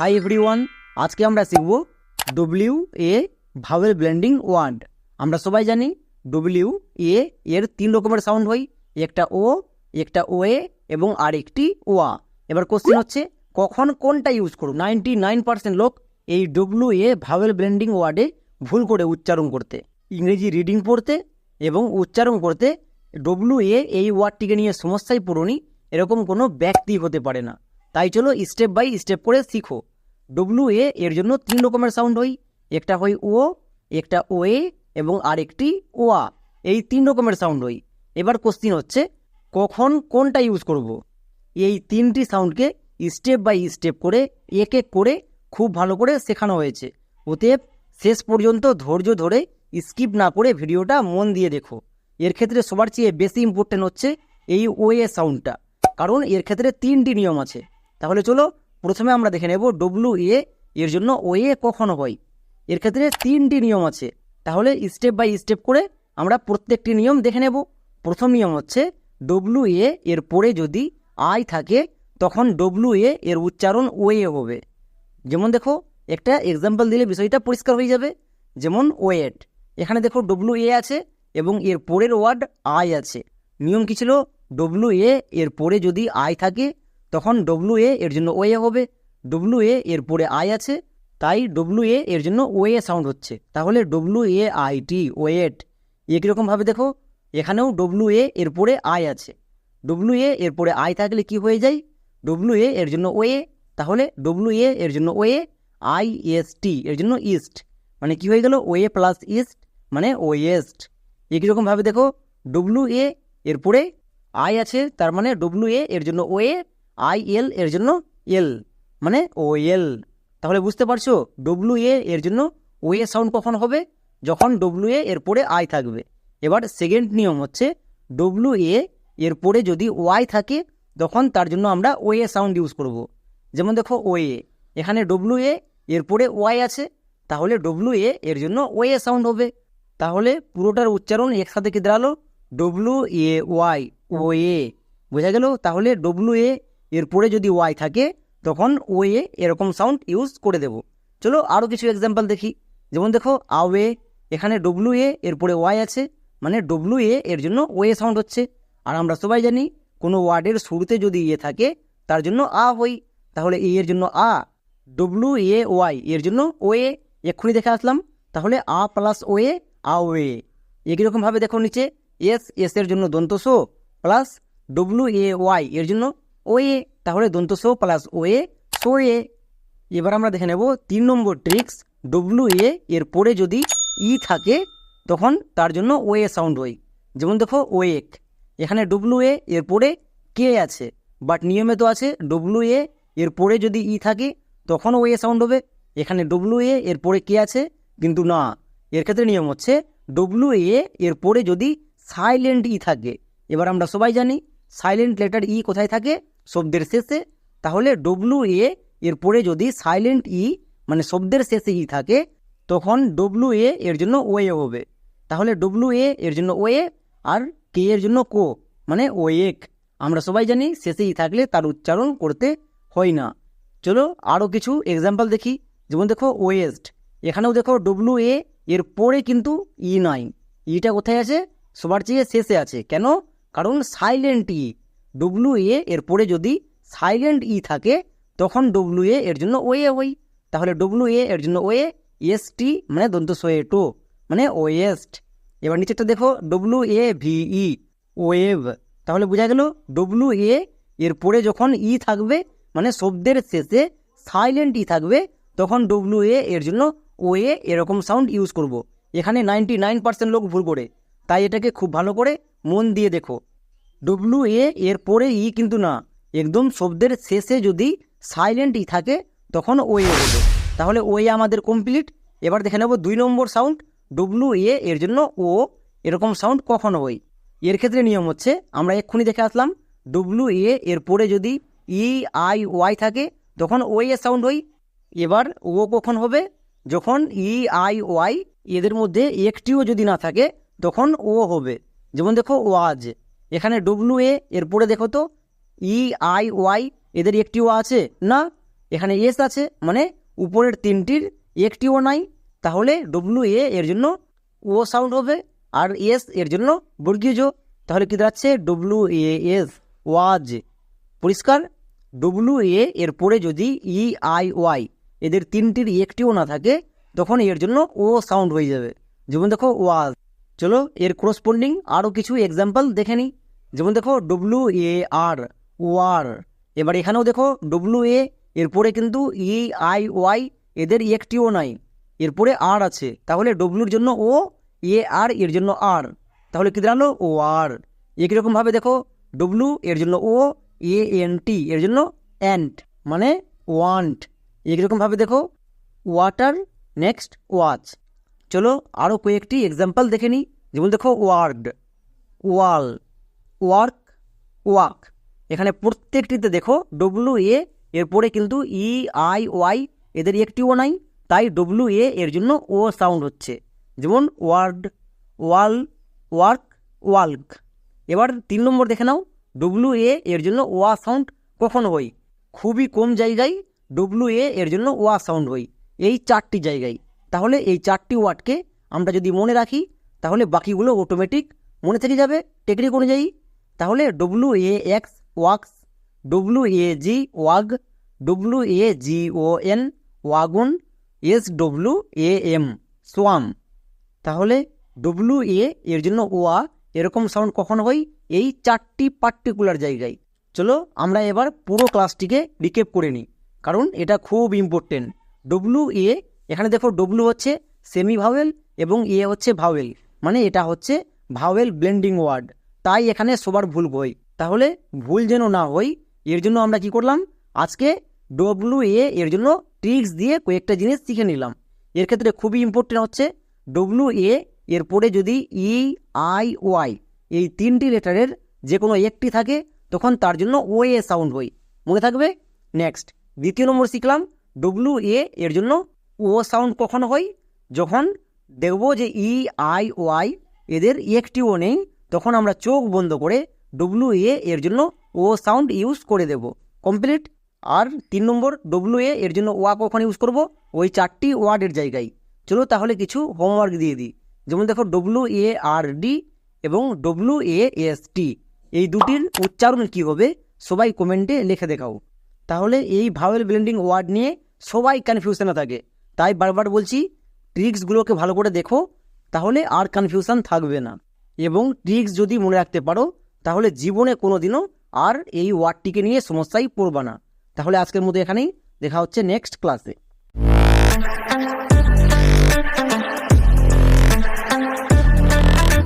Hi everyone আজকে আমরা শিখব W A vowel blending word আমরা সবাই জানি ডব্লিউ এ এর তিন রকমের সাউন্ড হয়, একটা ও একটা ও এ এবং আরেকটি ওয়া এবার কোশ্চেন হচ্ছে, কখন কোনটা ইউজ করব? নাইনটি নাইন পার্সেন্ট লোক এই ডব্লিউ এ ভাওয়েল ব্লেন্ডিং ওয়ার্ডে ভুল করে উচ্চারণ করতে। ইংরেজি রিডিং পড়তে এবং উচ্চারণ করতে ডব্লিউ এ এই ওয়ার্ডটিকে নিয়ে সমস্যায় পড়ুনি, এরকম কোনো ব্যক্তি হতে পারে না। তাই চলো স্টেপ বাই স্টেপ করে শিখো। ডব্লিউ এ এর জন্য তিন রকমের সাউন্ড হয়। একটা হয় ও, একটা ও এ এবং আরেকটি ওয়া এই তিন রকমের সাউন্ড হয়। এবার কোশ্চিন হচ্ছে, কখন কোনটা ইউজ করব। এই তিনটি সাউন্ডকে স্টেপ বাই স্টেপ করে, এক এক করে খুব ভালো করে শেখানো হয়েছে। অতএব শেষ পর্যন্ত ধৈর্য ধরে স্কিপ না করে ভিডিওটা মন দিয়ে দেখো। এর ক্ষেত্রে সবার চেয়ে বেশি ইম্পর্টেন্ট হচ্ছে এই ওয়ে সাউন্ডটা কারণ এর ক্ষেত্রে তিনটি নিয়ম আছে। তাহলে চলো প্রথমে আমরা দেখে নেব ডব্লু এ এর জন্য ওয়ে কখন হয়। এর ক্ষেত্রে তিনটি নিয়ম আছে। তাহলে স্টেপ বাই স্টেপ করে আমরা প্রত্যেকটি নিয়ম দেখে নেব। প্রথম নিয়ম হচ্ছে ডব্লু এ এর পরে যদি আই থাকে, তখন ডব্লু এ এর উচ্চারণ ওয়ে হবে। যেমন দেখো, একটা এক্সাম্পল দিলে বিষয়টা পরিষ্কার হয়ে যাবে। যেমন ওয়েট এখানে দেখো ডব্লু এ আছে এবং এর পরের ওয়ার্ড আই আছে। নিয়ম কি ছিল? ডব্লু এ এর পরে যদি আই থাকে তখন ডব্লু এ এর জন্য ওয়ে হবে ডব্লু এ এর পরে আই আছে তাই ডব্লু এ এর জন্য ওয়ে সাউন্ড হচ্ছে তাহলে W A I T wait একই রকমভাবে দেখো এখানেও ডব্লু এ এর পরে আই আছে ডব্লু এ এর পরে আই থাকলে কি হয়ে যায় ডব্লু এ এর জন্য ওয়ে তাহলে ডব্লু এ এর জন্য ওয়ে আই এস টি এর জন্য ইস্ট মানে কি হয়ে গেল ওয়ে প্লাস ইস্ট মানে ওয়েস্ট একই রকমভাবে দেখো ডব্লু এ এর পরে আই আছে তার মানে ডব্লু এ এর জন্য ওয়ে আই এল এর জন্য এল মানে ও এল তাহলে বুঝতে পারছ ডব্লু এ এর জন্য ও এ সাউন্ড কখন হবে? যখন ডব্লু এ এর পরে আই থাকবে। এবার সেকেন্ড নিয়ম হচ্ছে ডব্লু এ এর পরে যদি ওয়াই থাকে, তখন তার জন্য আমরা ও এ সাউন্ড ইউজ করব। যেমন দেখো ও এ এখানে ডব্লু এ এর পরে ওয়াই আছে, তাহলে ডব্লু এ এর জন্য ও এ সাউন্ড হবে। তাহলে পুরোটার উচ্চারণ একসাথে কি দাঁড়াল? ডব্লু এ ওয়াই ও এ বোঝা গেল? তাহলে ডব্লু এ এর পরে যদি ওয়াই থাকে, তখন ও এ এরকম সাউন্ড ইউজ করে দেব। চলো আরও কিছু এক্সাম্পল দেখি। যেমন দেখো আওয়ে এখানে ডব্লু এ এরপরে ওয়াই আছে মানে ডব্লু এ এর জন্য ওয়ে সাউন্ড হচ্ছে। আর আমরা সবাই জানি, কোনো ওয়ার্ডের শুরুতে যদি ইয়ে থাকে, তার জন্য আ হই। তাহলে এ এর জন্য আ ডব্লু এ ওয়াই এর জন্য ওয়ে এক্ষুনি দেখে আসলাম, তাহলে a plus way away একই রকমভাবে দেখো নিচে এস এস এর জন্য দন্ত সো প্লাস ডব্লু এ ওয়াই এর জন্য ওয়ে, তাহলে দন্ত সো প্লাস ও এ সো এ। এবার আমরা দেখে নেব তিন নম্বর ট্রিক্স ডব্লু এ এর পরে যদি ই থাকে, তখন তার জন্য ওয়ে সাউন্ড হয়। যেমন দেখো ও এক। এখানে ডব্লু এ এর পরে কে আছে। বাট নিয়মে তো আছে ডব্লু এ এর পরে যদি ই থাকে, তখন ও এ সাউন্ড হবে। এখানে ডব্লু এ এর পরে কে আছে, কিন্তু না। এর ক্ষেত্রে নিয়ম হচ্ছে ডব্লু এ এর পরে যদি সাইলেন্ট ই থাকে। এবার আমরা সবাই জানি সাইলেন্ট লেটার ই কোথায় থাকে? শব্দের শেষে। তাহলে ডব্লু এ এর পরে যদি সাইলেন্ট ই মানে শব্দের শেষে ই থাকে, তখন ডব্লু এ এর জন্য ওয়ে হবে। তাহলে ডব্লু এ এর জন্য ওয়ে আর কে এর জন্য কো মানে ও ওয়েক আমরা সবাই জানি শেষে ই থাকলে তার উচ্চারণ করতে হয় না। চলো আরও কিছু এক্সাম্পল দেখি। যেমন দেখো ওয়েস্ট এখানেও দেখো ডব্লু এ এর পরে কিন্তু ই নাই। ইটা কোথায় আছে? সবার চেয়ে শেষে আছে। কেন? কারণ সাইলেন্ট ই ডব্লু এ এর পরে যদি সাইলেন্ট ই থাকে, তখন ডব্লু এ এর জন্য ওয়ে হই তাহলে ডব্লু এ এর জন্য ওয়ে এস টি মানে দন্ত সোয়ে টো মানে ওয়েস্ট এবার নিচেরটা দেখো W A V E wave তাহলে বোঝা গেল ডব্লু এ এর পরে যখন ই থাকবে মানে শব্দের শেষে সাইলেন্ট ই থাকবে, তখন ডব্লু এ এর জন্য ওয়ে এরকম সাউন্ড ইউজ করব। এখানে নাইনটি নাইন পার্সেন্ট লোক ভুল করে। তাই এটাকে খুব ভালো করে মন দিয়ে দেখো। ডব্লু এ এর পরে ই কিন্তু না। একদম শব্দের শেষে যদি সাইলেন্ট ই থাকে, তখন ওয়ে হবে তাহলে ওয়ে আমাদের কমপ্লিট এবার দেখে নেব দুই নম্বর সাউন্ড ডব্লু এ এর জন্য ও এরকম সাউন্ড কখন হয়। এর ক্ষেত্রে নিয়ম হচ্ছে, আমরা এক্ষুনি দেখে আসলাম। ডব্লু এ এর পরে যদি ই আই ওয়াই থাকে, তখন ওয়ে এর সাউন্ড হয়। এবার ও কখন হবে? যখন ই আই ওয়াই এদের মধ্যে একটিও যদি না থাকে, তখন ও হবে। যেমন দেখো ওয়াজ এখানে ডব্লু এ এর পরে দেখো তো ই আই ওয়াই এদের একটিও আছে, না? এখানে এস আছে মানে উপরের তিনটির একটিও নাই, তাহলে ডব্লিউ এ এর জন্য ও সাউন্ড হবে, আর এস এর জন্য বর্গীয় জো তাহলে কি দাঁড়াচ্ছে? W A S was. পরিষ্কার? ডব্লিউ এ এর পরে যদি ই আই ওয়াই এদের তিনটির একটিও না থাকে, তখন এর জন্য ও সাউন্ড হয়ে যাবে। যেমন দেখো, ওয়াজ। চলো, এর করসপন্ডিং আরও কিছু এক্সাম্পল দেখে নিই। যেমন দেখো ডব্লিউ এ আর ওয়ার এবার এখানেও দেখো ডব্লিউ এ এরপরে কিন্তু ই আই ওয়াই এদের একটিও নাই। এরপরে আর আছে, তাহলে ডব্লিউর জন্য ও এ আর এর জন্য আর তাহলে কী দাঁড়াল? ও আর একই রকমভাবে দেখো ডব্লিউ এর জন্য ও এ এন টি এর জন্য অ্যান্ট মানে ওয়ান্ট একই রকমভাবে দেখো ওয়াটার নেক্সট ওয়াচ চলো আরও কয়েকটি এক্সাম্পল দেখে নিই। যেমন দেখো ওয়ার্ড ওয়াল ওয়ার্ক, ওয়াক। এখানে প্রত্যেকটিতে দেখো ডব্লু এ এরপরে কিন্তু ই আই ওয়াই এদের একটিও নাই, তাই ডব্লু এ এর জন্য ও সাউন্ড হচ্ছে। যেমন ওয়ার্ড, ওয়াল, ওয়ার্ক, ওয়াল্ক। এবার তিন নম্বর দেখে নাও ডব্লু এ এর জন্য ওয়া সাউন্ড কখন হয়? খুবই কম জায়গায় ডব্লু এ এর জন্য ওয়া সাউন্ড হয়, এই চারটি জায়গায়। তাহলে এই চারটি ওয়ার্ডকে আমরা যদি মনে রাখি, তাহলে বাকিগুলো অটোমেটিক মনে থেকে যাবে টেকনিক অনুযায়ী। তাহলে W A X wax W A G wag W A G O N wagon S W A M swam তাহলে ডব্লু এ এর জন্য ওয়া এরকম সাউন্ড কখন হয়? এই চারটি পার্টিকুলার জায়গায়। চলো আমরা এবার পুরো ক্লাসটিকে রিকেপ করে নিই। কারণ এটা খুব ইম্পর্টেন্ট ডব্লু এ এখানে দেখো ডব্লু হচ্ছে সেমি ভাওয়েল এবং এ হচ্ছে ভাওয়েল মানে এটা হচ্ছে ভাওয়েল ব্লেন্ডিং ওয়ার্ড তাই এখানে সবার ভুল হয় তাহলে ভুল যেন না হয় এর জন্য আমরা কি করলাম? আজকে ডব্লিউ এ এর জন্য ট্রিক্স দিয়ে কয়েকটা জিনিস শিখে নিলাম। এর ক্ষেত্রে খুবই ইম্পর্টেন্ট হচ্ছে ডব্লিউ এ এর পরে যদি ই আই ওয়াই এই তিনটি লেটারের যে কোনো একটি থাকে, তখন তার জন্য ও এ সাউন্ড হয় মনে থাকবে? নেক্সট দ্বিতীয় নম্বর শিখলাম ডব্লিউ এ এর জন্য ও সাউন্ড কখন হয় যখন দেখব যে ই আই ওয়াই এদের একটিও নেই তখন আমরা চোখ বন্ধ করে ডব্লিউ এ এর জন্য ও সাউন্ড ইউজ করে দেব। কমপ্লিট আর তিন নম্বর ডব্লিউ এ এর জন্য ওয়া কখন ইউজ করব। ওই চারটি ওয়ার্ডের জায়গায়। চলো তাহলে কিছু হোমওয়ার্ক দিয়ে দিই। যেমন দেখো ডব্লিউ এ আর ডি এবং ডব্লিউ এ এস টি এই দুটির উচ্চারণ কী হবে? সবাই কমেন্টে লিখে দেখাও। তাহলে এই ভাওয়েল ব্লেন্ডিং ওয়ার্ড নিয়ে সবাই কনফিউশনে থাকে। তাই বারবার বলছি ট্রিক্সগুলোকে ভালো করে দেখো, তাহলে আর কনফিউশন থাকবে না। এবং ট্রিক্স যদি মনে রাখতে পারো, তাহলে জীবনে কোনো দিনও আর এই ওয়ার্ডটিকে নিয়ে সমস্যায় পড়বা না। তাহলে আজকের মতো এখানেই, দেখা হচ্ছে নেক্সট ক্লাসে